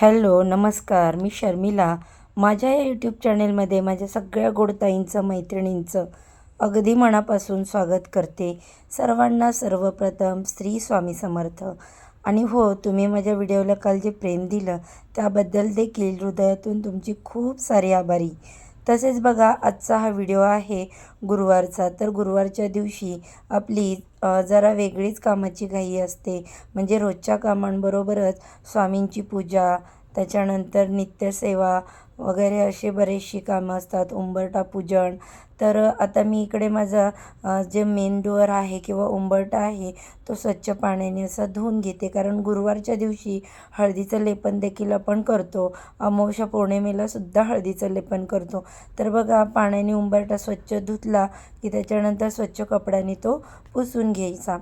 Hello नमस्कार. मी शर्मिला. माझ्या या यूट्यूब चॅनेलमध्ये माझ्या सगळ्या गोडताईंचं मैत्रिणींचं अगदी मनापासून स्वागत करते. सर्वांना सर्वप्रथम स्त्री स्वामी समर्थ. आणि हो तुम्ही माझ्या व्हिडिओला काल जे प्रेम दिलं त्याबद्दल देखील हृदयातून तुमची खूप सारी आभारी. तसेच बघा आजचा हा व्हिडिओ आहे गुरुवारचा. तर गुरुवारच्या दिवशी आपली जरा वेगळीच कामाची घाई असते. म्हणजे रोजच्या कामांबरोबरच स्वामींची पूजा त्याच्यानंतर नित्यसेवा वगैरे असे बरेचशी कामं असतात उंबरठा पूजन. तर आता मी इकडे माझा जे मेन डोअर आहे किंवा उंबरठा आहे तो स्वच्छ पाण्याने असा धुवून घेते. कारण गुरुवारच्या दिवशी हळदीचं लेपन देखील आपण करतो. अमावस्या पौर्णिमेला सुद्धा हळदीचं लेपन करतो. तर बघा पाण्याने उंबरठा स्वच्छ धुतला की त्याच्यानंतर स्वच्छ कपड्याने तो पुसून घ्यायचा.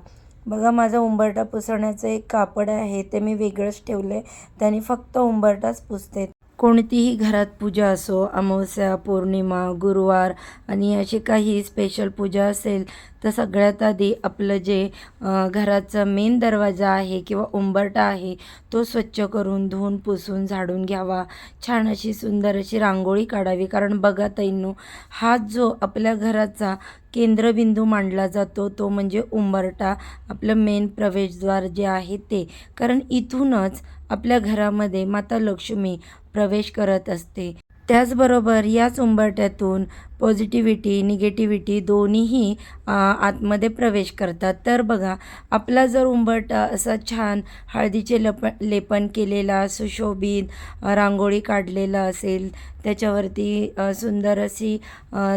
बघा माझा उंबरटा पुसण्याचं एक कापड आहे ते मी वेगळंच ठेवलं आहे त्याने फक्त उंबरटाच पुसते. कोणतीही घरात पूजा असो अमावस्या पौर्णिमा गुरुवार आणि अशी काही स्पेशल पूजा असेल तर सगळ्यात आधी आपलं जे घराचं घराचा मेन दरवाजा आहे किंवा उंबरटा आहे तो स्वच्छ करून धुवून पुसून झाडून घ्यावा. छान अशी सुंदर अशी रांगोळी काढावी. कारण बघा तैनू हा जो आपल्या घराचा केंद्रबिंदू मांडला जातो. तो म्हणजे उंबरठा. आपलं मेन प्रवेशद्वार जे आहे ते. कारण इथूनच आपल्या घरामध्ये माता लक्ष्मी प्रवेश करत असते. त्याचबरोबर याच उंबरठ्यातून पॉझिटिव्हिटी निगेटिव्हिटी दोन्हीही आतमध्ये प्रवेश करतात. तर बघा आपला जर उंबरठा असा छान हळदीचे लप लेपन केलेला सुशोभित रांगोळी काढलेला असेल त्याच्यावरती सुंदर अशी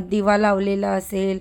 दिवा लावलेला असेल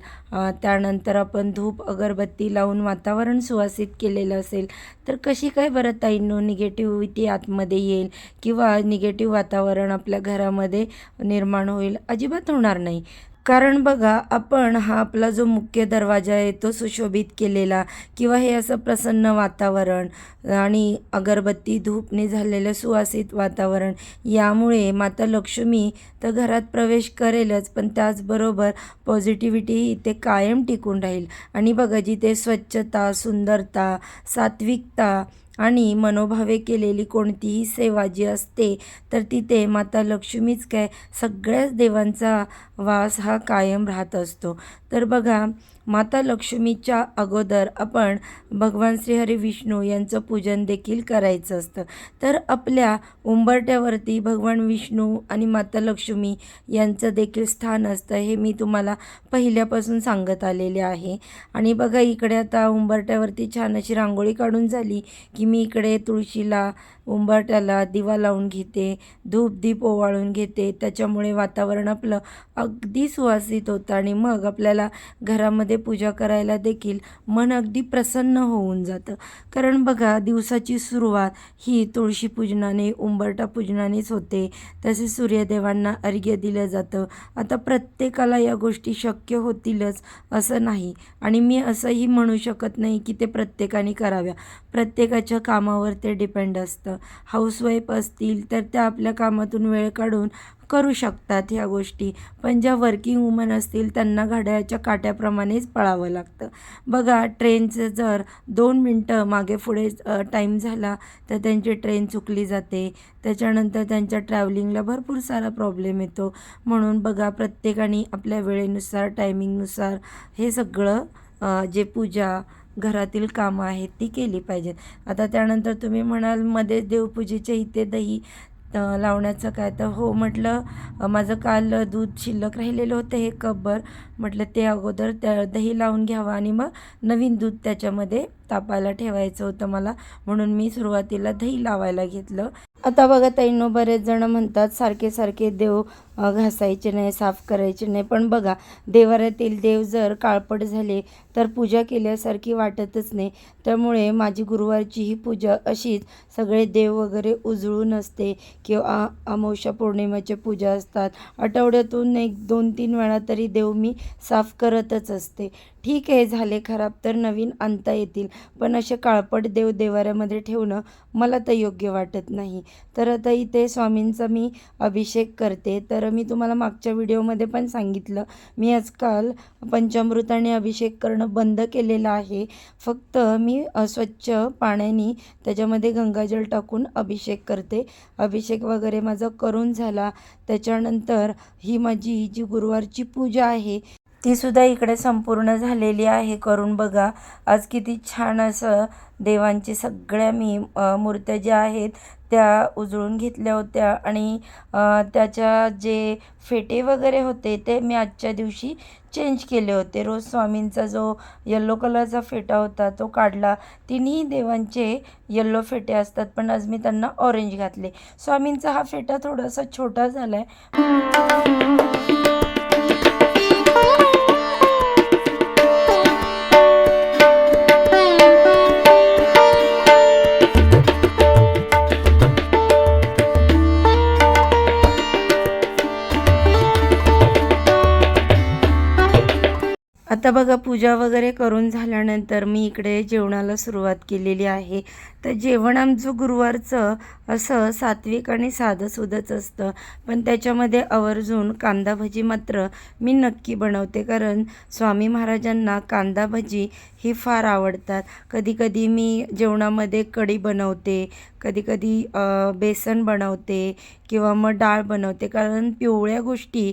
त्यानंतर आपण धूप अगरबत्ती लावून वातावरण सुवासित केलेलं असेल तर कशी काय बरं ताईंनो निगेटिव्हिटी आतमध्ये येईल किंवा निगेटिव्ह वातावरण आपल्या घरामध्ये निर्माण होईल? अजिबात होणार नाही. कारण बघा आपण हा आपला जो मुख्य दरवाजा आहे तो सुशोभित केलेला किंवा हे असं प्रसन्न वातावरण आणि अगरबत्ती धूपने झालेलं सुवासित वातावरण यामुळे माता लक्ष्मी तर घरात प्रवेश करेलच पण त्याचबरोबर पॉझिटिव्हिटी इथे कायम टिकून राहील. आणि बघा जिथे स्वच्छता सुंदरता सात्विकता आणि मनोभावे केलेली कोणतीही सेवा जी असते तर तिथे माता लक्ष्मीच काय सगळ्याच देवांचा वास हा कायम राहत असतो. तर बघा माता लक्ष्मीच्या अगोदर आपण भगवान श्रीहरी विष्णू यांचं पूजन देखील करायचं असतं. तर आपल्या उंबरट्यावरती भगवान विष्णू आणि माता लक्ष्मी यांचं देखील स्थान असतं हे मी तुम्हाला पहिल्यापासून सांगत आलेले आहे. आणि बघा इकडे आता उंबरट्यावरती छान अशी रांगोळी काढून झाली की मी इकडे तुळशीला उंबरट्याला दिवा लावून घेते धूप दीप ओवाळून घेते. त्याच्यामुळे वातावरण आपलं अगदी सुवासित होतं आणि मग आपल्याला घरामध्ये पूजा करायला देखील मन अगदी प्रसन्न होऊन जातं. कारण बघा दिवसाची सुरुवात ही तुळशी पूजनाने उंबरटा पूजनानेच होते. तसेच सूर्यदेवांना अर्घ्य दिलं जातं. आता प्रत्येकाला या गोष्टी शक्य होतीलच असं नाही. आणि मी असंही म्हणू शकत नाही की ते प्रत्येकाने कराव्या. प्रत्येकाच्या कामावर ते डिपेंड असतं. हाऊसवाईफ असतील तर त्या आपल्या कामातून वेळ काढून करू शकतात ह्या गोष्टी. पण ज्या वर्किंग वुमन असतील त्यांना घड्याळाच्या काट्याप्रमाणेच पळावं लागतं. बघा ट्रेनचं जर दोन मिनटं मागे पुढे टाईम झाला तर त्यांची ट्रेन चुकली जाते. त्याच्यानंतर त्यांच्या ट्रॅव्हलिंगला भरपूर सारा प्रॉब्लेम येतो. म्हणून बघा प्रत्येकाने आपल्या वेळेनुसार टायमिंगनुसार हे सगळं जे पूजा घरातील कामं आहेत ती केली पाहिजेत. आता त्यानंतर तुम्ही म्हणाल मध्ये देवपूजेच्या इथे दही तर लावण्याचं काय? तर हो म्हटलं माझं काल दूध शिल्लक राहिलेलं होतं हे कपभर. म्हटलं ते अगोदर त्या दही लावून घ्यावं आणि मग नवीन दूध त्याच्यामध्ये तापायला ठेवायचं होतं मला. म्हणून मी सुरुवातीला दही लावायला घेतलं. आता बघा ताईंनो बरेच जण म्हणतात सारखे सारखे देव घासायचे नाही साफ करायचे नाही. पण बघा देवाऱ्यातील देव जर काळपट झाले तर पूजा केल्यासारखी वाटतच नाही. त्यामुळे माझी गुरुवारची ही पूजा अशीच सगळे देव वगैरे उजळून असते किंवा आ- अमावस्या पौर्णिमेच्या पूजा असतात. आठवड्यातून एक दोन तीन वेळा तरी देव मी साफ करतच असते. ठीक आहे झाले खराब तर नवीन आणता येतील. पण असे काळपट देव देवाऱ्यामध्ये ठेवणं मला तर योग्य वाटत नाही. तर आता इथे स्वामींचा मी अभिषेक करते. तर मी तुम्हाला मागच्या व्हिडिओमध्ये पण सांगितलं मी आजकाल पंचामृताने अभिषेक करणं बंद केलेलं आहे. फक्त मी स्वच्छ पाण्याने त्याच्यामध्ये गंगाजल टाकून अभिषेक करते. अभिषेक वगैरे माझा करून झाला. त्याच्यानंतर ही माझी जी गुरुवारची पूजा आहे तीसुद्धा इकडे संपूर्ण झालेली आहे. करून बघा. आज किती छान असं देवांची सगळ्या मी मूर्त्या ज्या आहेत त्या उजळून घेतल्या होत्या. आणि त्याच्या जे फेटे वगैरे होते ते मी आजच्या दिवशी चेंज केले होते. रोज स्वामींचा जो येल्लो कलरचा फेटा होता तो काढला. तिन्ही देवांचे येल्लो फेटे असतात पण आज मी त्यांना ऑरेंज घातले. स्वामींचा हा फेटा थोडासा छोटा झाला आहे आता बघा पूजा वगैरे करून झाल्यानंतर मी इकडे जेवणाला सुरुवात केलेली आहे. तर जेवण आमचं गुरुवारचं असं सात्विक आणि साधंसुधंच असतं. पण त्याच्यामध्ये आवर्जून कांदा भजी मात्र मी नक्की बनवते. कारण स्वामी महाराजांना कांदा भजी ही फार आवडतात. कधीकधी मी जेवणामध्ये कढी बनवते कधीकधी बेसन बनवते किंवा मग डाळ बनवते. कारण पिवळ्या गोष्टी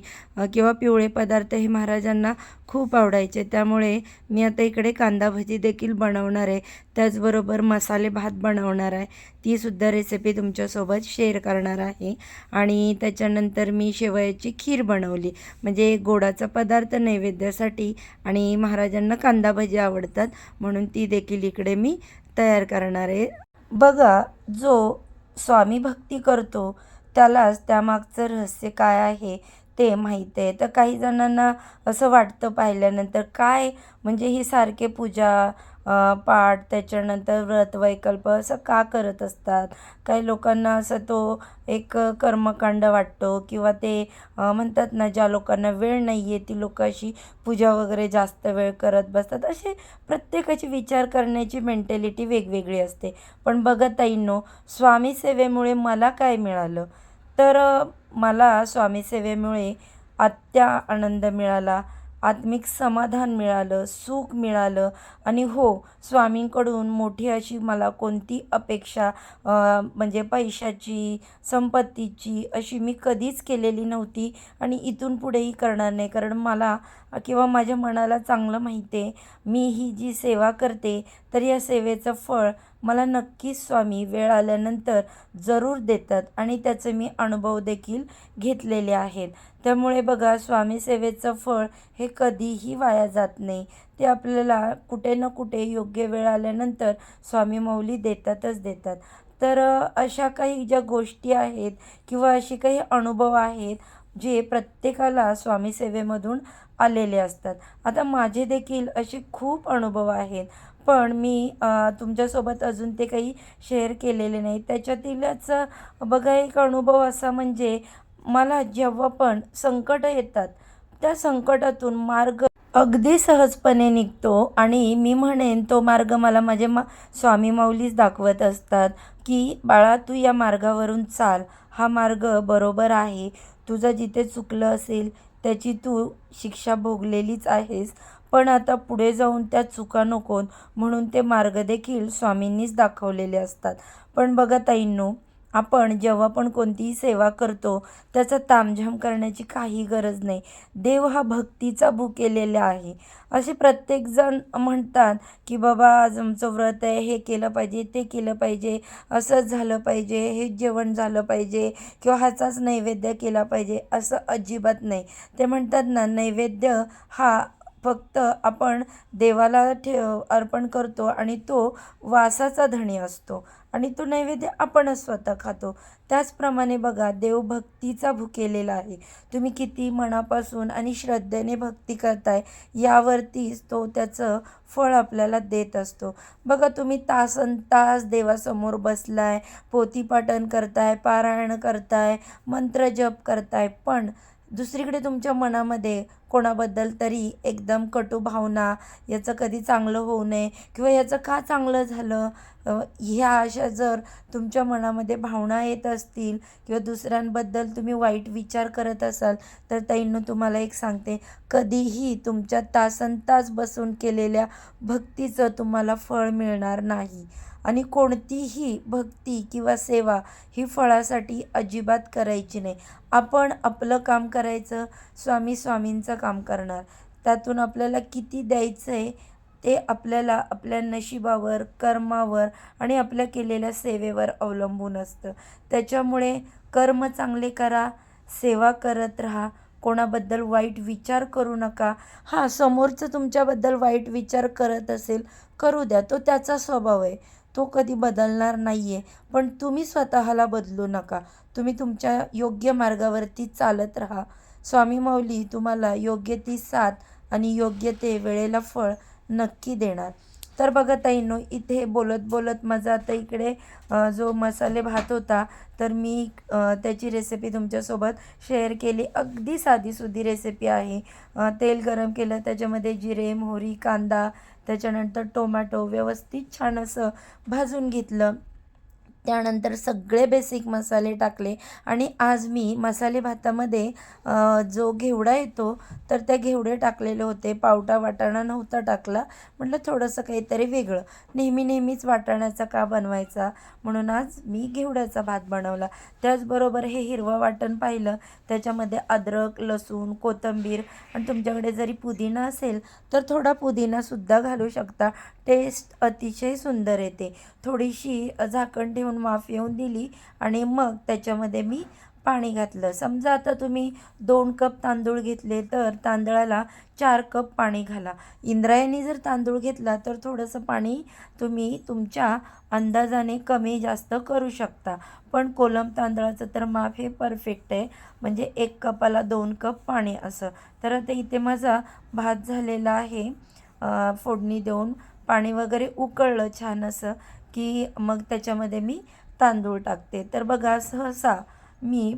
किंवा पिवळे पदार्थ हे महाराजांना खूप आवडायचे. त्यामुळे मी आता इकडे कांदा भजी देखील बनवणार आहे. त्याचबरोबर मसाले भात बनवणार आहे. ती सुद्धा रेसिपी तुमच्यासोबत शेअर करणार आहे. आणि त्याच्यानंतर मी शेवयाची खीर बनवली. म्हणजे गोडाचा पदार्थ नैवेद्यासाठी आणि महाराजांना कांदा भजी आवडतात म्हणून ती देखील इकडे मी तयार करणार आहे. बघा जो स्वामी भक्ती करतो त्यालाच त्यामागचं रहस्य काय आहे ते माहीत आहे. तर काही जणांना असं वाटतं पाहिल्यानंतर काय? म्हणजे ही सारखे पूजा पाठ त्याच्यानंतर व्रत वैकल्प असं का करत असतात? काही लोकांना असं तो एक कर्मकांड वाटतो किंवा ते म्हणतात ना ज्या लोकांना वेळ नाही आहे ती लोकं अशी पूजा वगैरे जास्त वेळ करत बसतात. असे प्रत्येकाची विचार करण्याची मेंटॅलिटी वेगवेगळी असते. पण बघा ताईंनो स्वामी सेवेमुळे मला काय मिळालं? तर मला स्वामी सेवेमुळे आत्या आनंद मिळाला. आत्मिक समाधान मिळालं सुख मिळालं. आणि हो स्वामींकडून मोठी अशी मला कोणती अपेक्षा म्हणजे पैशाची संपत्तीची अशी मी कधीच केलेली नव्हती आणि इथून पुढेही करणार नाही. कारण मला किंवा माझ्या मनाला चांगलं माहिती आहे मी ही जी सेवा करते तर या सेवेचं फळ मला नक्कीच स्वामी वेळ आल्यानंतर जरूर देतात आणि त्याचे मी अनुभव देखील घेतलेले आहेत. त्यामुळे बघा स्वामी सेवेचं फळ हे कधीही वाया जात नाही. ते आपल्याला कुठे ना कुठे योग्य वेळ आल्यानंतर स्वामी मौली देतातच देतात. तर अशा काही ज्या गोष्टी आहेत किंवा असे काही अनुभव आहेत जे प्रत्येकाला स्वामी सेवेमधून आलेले असतात. आता माझे देखील असे खूप अनुभव आहेत. पण मी तुमच्यासोबत अजून ते काही शेअर केलेले नाही. त्याच्यातीलच बघा एक अनुभव असा म्हणजे मला जेव्हा पण संकट येतात त्या संकटातून मार्ग अगदी सहजपणे निघतो आणि मी म्हणेन तो मार्ग मला माझे मा स्वामी माऊलीच दाखवत असतात की बाळा तू या मार्गावरून चाल. हा मार्ग बरोबर आहे. तुझं जिथे चुकलं असेल त्याची तू शिक्षा भोगलेलीच आहेस. पण आता पुढे जाऊन त्या चुका नकोत म्हणून ते मार्ग देखील स्वामींनीच दाखवलेले असतात. पण बघा ताईंनो आपण जेव्हा पण कोणतीही सेवा करतो त्याचा तामझाम करण्याची काही गरज नाही. देव हा भक्तीचा भुकेलेला आहे. असे प्रत्येकजण म्हणतात की बाबा आज आमचं व्रत आहे हे केलं पाहिजे ते केलं पाहिजे असंच झालं पाहिजे हे जेवण झालं पाहिजे किंवा ह्याचाच नैवेद्य केला पाहिजे असं अजिबात नाही. ते म्हणतात ना नैवेद्य हा फक्त आपण देवाला ठेव अर्पण करतो आणि तो वासाचा धणी असतो आणि तो नैवेद्य आपणच स्वतः खातो. त्याचप्रमाणे बघा देव भक्तीचा भुकेलेला आहे. तुम्ही किती मनापासून आणि श्रद्धेने भक्ती करताय यावरतीच तो त्याचं फळ आपल्याला देत असतो. बघा तुम्ही तासन तास देवासमोर बसलाय पोथीपाठन करताय पारायण करताय मंत्र जप करताय पण दुसरीकडे तुमच्या मनामध्ये कोणाबद्दल तरी एकदम कटू भावना याचं कधी चांगलं होऊ नये किंवा याचं का चांगलं झालं ह्या अशा जर तुमच्या मनामध्ये भावना येत असतील किंवा दुसऱ्यांबद्दल तुम्ही वाईट विचार करत असाल तर ताईंनो तुम्हाला एक सांगते. कधीही तुमच्या तासनतास बसून केलेल्या भक्तीचं तुम्हाला फळ मिळणार नाही. आणि कोणतीही भक्ती किंवा सेवा ही फळासाठी अजिबात करायची नाही. आपण आपलं काम करायचं स्वामी स्वामींचं काम करणार. त्यातून आपल्याला किती द्यायचं आहे ते आपल्याला आपल्या नशिबावर कर्मावर आणि आपल्या केलेल्या सेवेवर अवलंबून असतं. त्याच्यामुळे कर्म चांगले करा सेवा करत राहा. कोणाबद्दल वाईट विचार करू नका. हां समोरचं तुमच्याबद्दल वाईट विचार करत असेल करू द्या. तो त्याचा स्वभाव आहे. तो कधी बदलणार नाही आहे पण तुम्ही स्वतःला बदलू नका. तुम्ही तुमच्या योग्य मार्गावरती चालत राहा. स्वामी माऊली तुम्हाला योग्य ती साथ आणि योग्य ते वेळेला फळ नक्की देणार. तर बघा ताईनो इथे बोलत बोलत माझा आता इकडे जो मसाले भात होता तर मी त्याची रेसिपी तुमच्यासोबत शेअर केली. अगदी साधीसुधी रेसिपी आहे. तेल गरम केलं त्याच्यामध्ये जिरे मोहरी कांदा त्याच्यानंतर टोमॅटो व्यवस्थित छान असं भाजून घेतलं. त्यानंतर सगळे बेसिक मसाले टाकले. आणि आज मी मसाले भातामध्ये जो घेवडा येतो तर त्या घेवडे टाकलेले होते. पावटा वाटाणा नव्हता टाकला. म्हटलं थोडंसं काहीतरी वेगळं. नेहमी नेहमीच वाटाण्याचा का बनवायचा? म्हणून आज मी घेवड्याचा भात बनवला. त्याचबरोबर हे हिरवं वाटण पाहिलं. त्याच्यामध्ये अद्रक लसूण कोथिंबीर आणि तुमच्याकडे जरी पुदिना असेल तर थोडा पुदिनासुद्धा घालू शकता. टेस्ट अतिशय सुंदर येते. थोडीशी झाकण ठेवून वाफ येऊन दिली आणि मग त्याच्यामध्ये मी पाणी घातलं. समजा आता तुम्ही दोन कप तांदूळ घेतले तर तांदळाला चार कप पाणी घाला. इंद्रायणी जर तांदूळ घेतला तर थोडंसं पाणी तुम्ही तुमच्या अंदाजाने कमी जास्त करू शकता. पण कोलम तांदळाचं तर माप हे परफेक्ट आहे. म्हणजे एक कपाला दोन कप पाणी असं. तर आता इथे माझा भात झालेला आहे. फोडणी देऊन पाणी वगैरे उकळलं छान असं. की मग त्याच्यामध्ये मी तांदूळ टाकते. तर बघा सहसा मी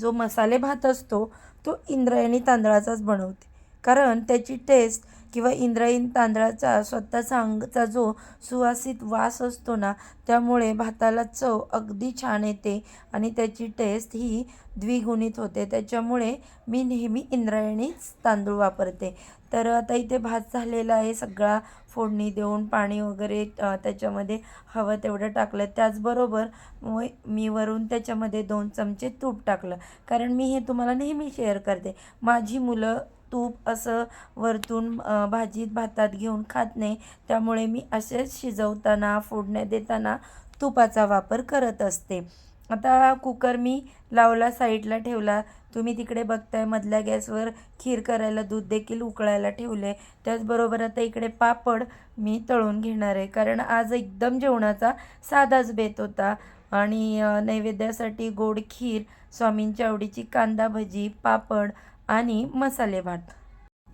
जो मसाले भात असतो तो इंद्रायणी तांदळाचाच बनवते. कारण त्याची टेस्ट किंवा इंद्रायण तांदळाचा स्वतःचा अंगचा जो सुवासित वास असतो ना त्यामुळे भाताला चव अगदी छान येते आणि त्याची टेस्ट ही द्विगुणित होते. त्याच्यामुळे मी नेहमी इंद्रायणीच तांदूळ वापरते. तर आता इथे भात झालेला आहे सगळा फोडणी देऊन पाणी वगैरे त्याच्यामध्ये हवं तेवढं टाकलं. त्याचबरोबर मी वरून त्याच्यामध्ये दोन चमचे तूप टाकलं. कारण मी हे तुम्हाला नेहमी शेअर करते. माझी मुलं तूप असं वरतून भाजीत भातात घेऊन खात नाही. त्यामुळे मी असेच शिजवताना फोडण्या देताना तुपाचा वापर करत असते. आता कुकर मी लावला साईडला ठेवला. तुम्ही तिकडे बघताय मधल्या गॅसवर खीर करायला दूध देखील उकळायला ठेवले. त्याचबरोबर आता इकडे पापड मी तळून घेणार आहे. कारण आज एकदम जेवणाचा साधाच बेत होता. आणि नैवेद्यासाठी गोड खीर स्वामींच्या आवडीची कांदा भजी पापड आणि मसाले भात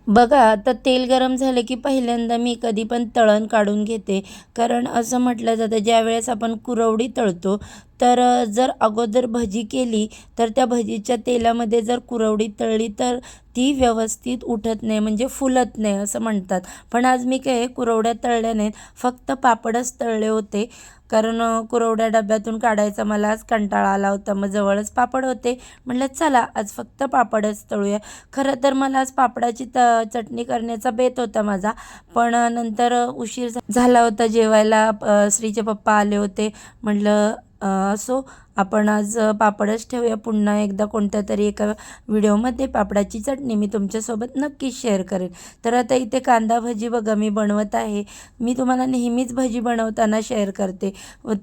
बघा आता तेल गरम झालं की पहिल्यांदा मी कधी पण तळण काढून घेते. कारण असं म्हटलं जातं ज्यावेळेस आपण कुरवडी तळतो तर जर अगोदर भजी केली तर त्या भजीच्या तेलामध्ये जर कुरवडी तळली तर ती व्यवस्थित उठत नाही म्हणजे फुलत नाही असं म्हणतात. पण आज मी काय कुरवड्या तळल्या नाहीत फक्त पापडच तळले होते. कारण कुरवड्या डब्यातून काढायचा मला आज कंटाळा आला होता. मग जवळच पापड होते. म्हटलं चला आज फक्त पापडच तळूया. खरं तर मला आज पापडाची त चटणी करण्याचा बेत होता माझा. पण नंतर उशीर झाला होता जेवायला. श्रीचे पप्पा आले होते. म्हटलं सो आपण आज पापडच ठेवूया. पुन्हा एकदा कोणत्या तरी एका व्हिडिओमध्ये पापडाची चटणी मी तुमच्यासोबत नक्कीच शेअर करेन तर आता इथे कांदा भजी बघा मी बनवत आहे. मी तुम्हाला नेहमीच भजी बनवताना शेअर करते.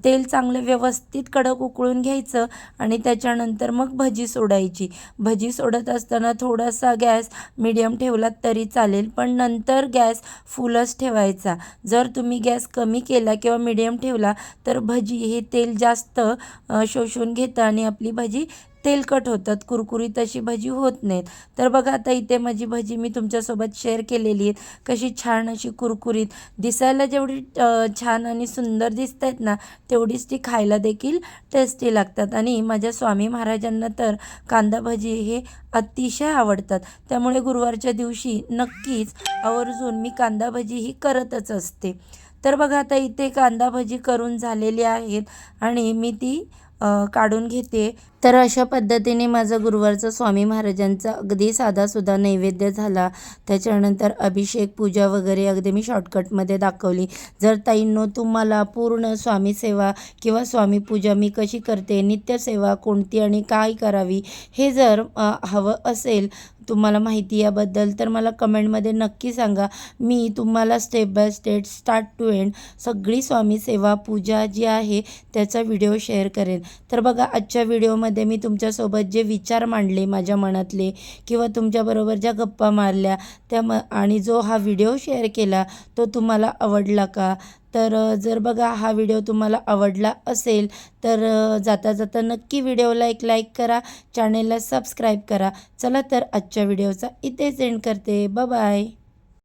तेल चांगलं व्यवस्थित कडक उकळून घ्यायचं आणि त्याच्यानंतर मग भजी सोडायची. भजी सोडत असताना थोडासा गॅस मिडियम ठेवलात तरी चालेल पण नंतर गॅस फुलच ठेवायचा. जर तुम्ही गॅस कमी केला किंवा मिडियम ठेवला तर भजी हे तेल जास्त शो शोषून घेतं आणि आपली भाजी तेलकट होतात. कुरकुरीत अशी भाजी होत नाहीत. तर बघा आता इथे माझी भाजी मी तुमच्यासोबत शेअर केलेली आहेत कशी छान अशी कुरकुरीत. दिसायला जेवढी छान आणि सुंदर दिसत आहेत ना तेवढीच ती खायला देखील टेस्टी लागतात. आणि माझ्या स्वामी महाराजांना तर कांदा भाजी हे अतिशय आवडतात. त्यामुळे गुरुवारच्या दिवशी नक्कीच आवर्जून मी कांदा भाजी ही करतच असते. तर बघा आता इथे कांदा भजी करून झालेली आहेत. आणि मी ती काढून घेते. तर अशा पद्धतीने माझा गुरुवारचा स्वामी महाराजांचा अगदी साधासुद्धा नैवेद्य झाला. त्याच्यानंतर अभिषेक पूजा वगैरे अगदी मी शॉर्टकटमध्ये दाखवली. जर ताईंनो तुम्हाला पूर्ण स्वामी सेवा किंवा स्वामी पूजा मी कशी करते नित्यसेवा कोणती आणि काय करावी हे जर हवं असेल तुम्हाला माहिती याबद्दल तर मला कमेंटमध्ये नक्की सांगा. मी तुम्हाला step by step start to end सगळी स्वामी सेवा पूजा जी आहे त्याचा व्हिडिओ शेअर करेन. तर बघा आजच्या व्हिडिओमध्ये मी तुमच्यासोबत जे विचार मांडले माझ्या मनातले किंवा तुमच्याबरोबर ज्या गप्पा मारल्या त्या म आणि जो हा व्हिडिओ शेअर केला तो तुम्हाला आवडला का? तर जर बघा हा व्हिडिओ तुम्हाला आवडला असेल तर जाता जाता नक्की व्हिडिओला एक लाईक करा चॅनेलला सबस्क्राईब करा. चला तर आजच्या व्हिडिओचा इथेच एंड करते. बाय.